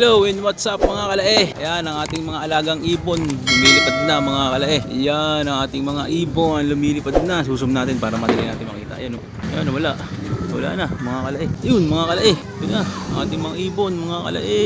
Hello and what's up mga kalae? Ayan ang ating mga alagang ibon lumilipad na mga kalae. Ayan ang ating mga ibon lumilipad na. Susum natin para madali natin makita. Ayan o. Ayan o, wala. Wala na mga kalae. Yun mga kalae. Yun na ang ating mga ibon mga kalae.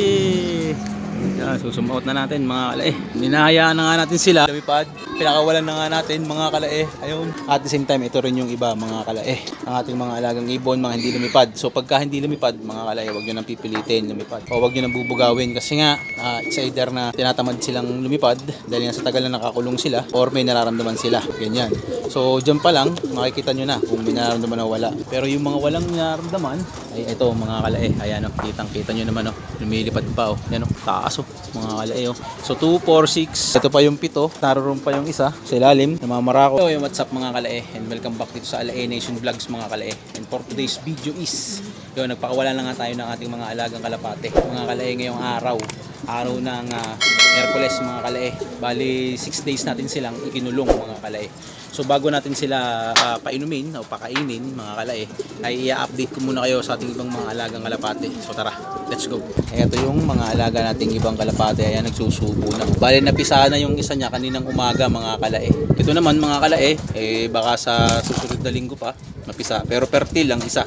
Ayan, susum out na natin mga kalae. Ninahayaan na nga natin sila. Lumipad. Pinakawalan na nga natin mga kalae. Ayun. At the same time ito rin yung iba mga kalae. Ang ating mga alagang ibon mga hindi lumipad. So pagka hindi lumipad mga kalae wag nyo nang pipilitin lumipad. O wag nyo nang bubugawin kasi nga ah, it's either na tinatamad silang lumipad dahil nga sa tagal na nakakulong sila or may nararamdaman sila. Ganyan. So dyan pa lang makikita nyo na kung may nararamdaman o wala. Pero yung mga walang nararamdaman ay ito mga kalae. Ayan o. Kitang kita nyo naman o. Lumilipad pa o. Yan o. Taas o. Mga kalae o. So 2, 4, 6. Ito pa yung pito. Naroon pa yung isa sa ilalim. Namamarako. Hello, yung what's up mga kalae. And welcome back dito sa Alae Nation Vlogs mga kalae. And for today's video is yun, nagpakawala na nga tayo ng ating mga alagang kalapate. Mga kalae ngayong araw. Araw ng uh, Merkules mga kalae. Bali 6 days natin silang ikinulong mga kalae. So bago natin sila ah, painumin o pakainin mga kalae, ay i-update ko muna kayo sa ating ibang mga alagang kalapate. So tara, let's go. Ito yung mga alaga nating ibang kalapate. Ayan, nagsusubo na. Bali napisa na yung isa niya kaninang umaga mga kalae. Ito naman mga kalae, eh baka sa susunod na linggo pa, mapisa. Pero fertile lang isa.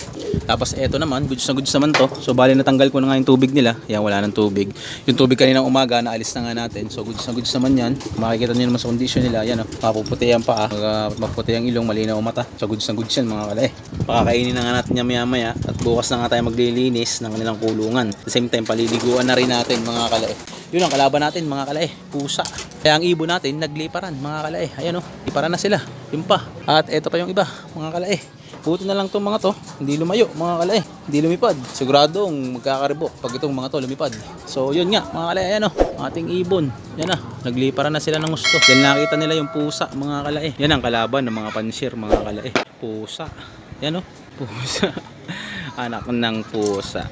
Tapos eto naman, goods na goods naman to. So bali natanggal ko na nga yung tubig nila. Yan, wala nang tubig. Yung tubig kaninang umaga, naalis na nga natin. So goods na goods naman yan. Makikita nyo naman sa condition nila. Yan, oh, mapuputi ang paa. Mapuputi ang ilong, malinaw mata. So goods na goods yan mga kalae. Pakakainin na nga natin yan maya maya. At bukas na nga tayo maglilinis ng kanilang kulungan. At the same time, paliliguan na rin natin mga kalae. Yun ang kalaban natin mga kalae. Pusa. Kaya ang ibon natin, nagliparan mga kalae. Ayan o, liparan na sila. Yun pa. At eto pa yung iba mga kalae. Buti na lang itong mga to, hindi lumayo mga kalae, hindi lumipad. Siguradong magkakaribok pag itong mga to lumipad. So yun nga mga kalae, ayan o, ating ibon. Yan na, nagliparan na sila ng gusto. Yan nakita nila yung pusa mga kalae. Yan ang kalaban ng mga pansir mga kalae. Pusa. Yan o, pusa. Anak ng pusa.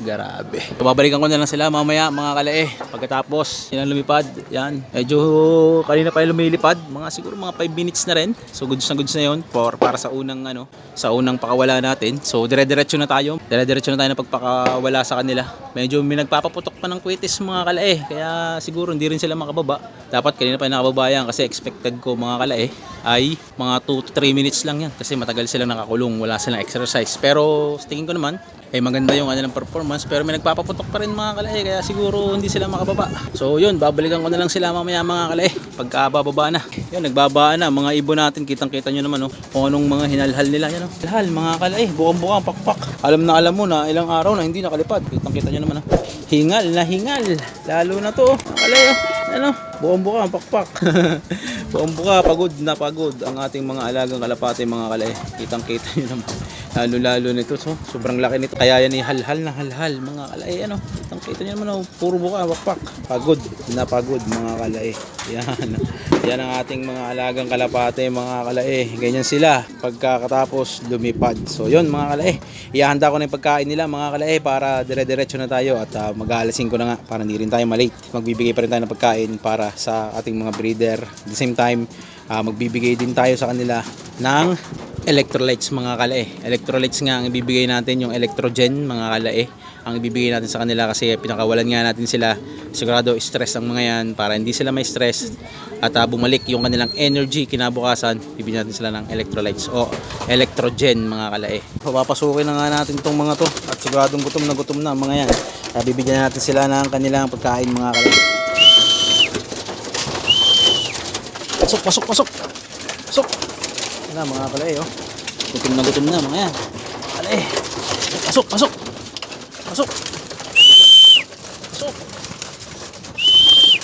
Grabe. Babalikan ko na lang sila mamaya mga kalae. Pagkatapos, yan lumipad. Yan. Medyo kanina pa yung lumilipad. Mga siguro mga 5 minutes na rin. So goods na goods na yun for, para sa unang ano, sa unang pakawala natin. So dire-diretso na tayo. Dire-diretso na tayo na pagpakawala sa kanila. Medyo may nagpapaputok pa ng kwitis mga kalae. Kaya siguro hindi rin sila makababa. Dapat kanina pa yung nakababa yan kasi expected ko mga kalae ay mga 2 to 3 minutes lang yan. Kasi matagal silang nakakulong. Wala silang exercise. Pero tingin ko naman, eh maganda yung kanilang performance pero may nagpapaputok pa rin mga kalae kaya siguro hindi sila makababa. So yun babalikan ko na lang sila mamaya mga kalae pagka bababa na. Yun nagbaba na. Mga ibon natin kitang kita nyo naman oh, kung anong mga hinalhal nila yan oh. hinalhal mga kalae bukang bukang pakpak. Alam na alam mo na ilang araw na hindi nakalipad. Kitang kita nyo naman oh. hingal na hingal. Lalo na to oh. kalae oh. ano buong buka pakpak. Buong buka pagod na pagod ang ating mga alagang kalapate mga kalae kitang kita nyo naman. Lalo lalo nito so sobrang laki nito. Kaya yan ay halhal na halhal mga kalae ano? Kitang kita nyo naman oh, puro buka pakpak. Pagod napagod mga kalae yan. Yan ang ating mga alagang kalapate mga kalae ganyan sila. Pagkakatapos lumipad. So yun mga kalae ihahanda ko na yung pagkain nila mga kalae para dire-diretso na tayo. At uh, mag-aalasin ko na nga para hindi rin tayo malate. Magbibigay pa rin tayo ng pagkain para sa ating mga breeder at the same time ah, magbibigay din tayo sa kanila ng electrolytes mga kalae. Electrolytes nga ang ibibigay natin yung electrogen mga kalae. Ang ibibigay natin sa kanila kasi pinakawalan nga natin sila. Sigurado stress ang mga yan para hindi sila may stress at ah, bumalik yung kanilang energy kinabukasan. Bibigyan natin sila ng electrolytes o electrogen mga kalae. Papapasukin na nga natin itong mga to at siguradong gutom na gutom na mga yan. Kaya bibigyan natin sila ng kanilang pagkain mga kalae. Pasok, pasok, pasok. Pasok. Yan mga kalay, oh. Gutom na gutom na mga yan. Kalay. Pasok, pasok. Pasok. Pasok.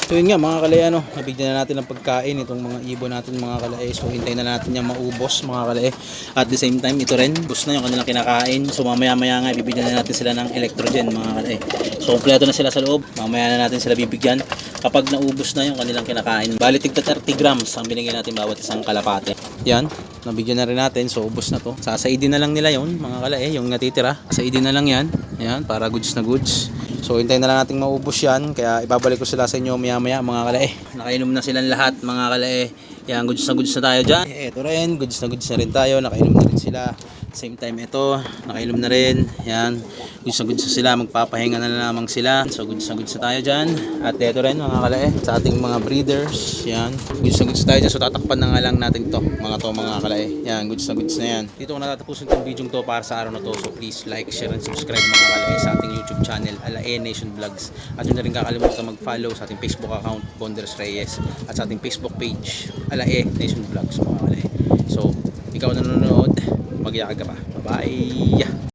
So yun nga mga kalay, ano, nabigyan na natin ng pagkain itong mga ibon natin mga kalay. So hintayin na natin yung maubos mga kalay. At the same time, ito rin, bus na yung kanilang kinakain. So mamaya maya nga, bibigyan na natin sila ng electrogen mga kalay. So kompleto na sila sa loob. Mamaya na natin sila bibigyan kapag naubos na yung kanilang kinakain. Bali tigta 30 grams ang binigyan natin bawat isang kalapate. Yan, nabigyan na rin natin. So ubos na to. Sasaidin na lang nila yon mga kalay, yung natitira. Sasaidin na lang yan. Yan, para goods na goods. So hintayin na lang nating maubos yan. Kaya ibabalik ko sila sa inyo maya maya mga kalay. Nakainom na silang lahat mga kalay. Yan, goods na goods na tayo dyan. Ito rin, goods na goods na rin tayo. Nakainom na rin sila. Same time ito, nakailom na rin. Yan. Goods na sila, magpapahinga na lamang sila. So goods na tayo dyan. At ito rin mga kalae, sa ating mga breeders. Yan. Goods na goods tayo dyan. So tatakpan na nga lang natin to mga to mga kalae. Yan, goods na na yan. Dito ko natatapusin itong video to para sa araw na to. So please like, share, and subscribe mga kalae sa ating YouTube channel, Alae Nation Vlogs. At yun na rin kakalimutan mag-follow sa ating Facebook account, Bonders Reyes. At sa ating Facebook page, Alae Nation Vlogs mga kalae. So, ikaw na nanonood, mag ka pa. Bye-bye!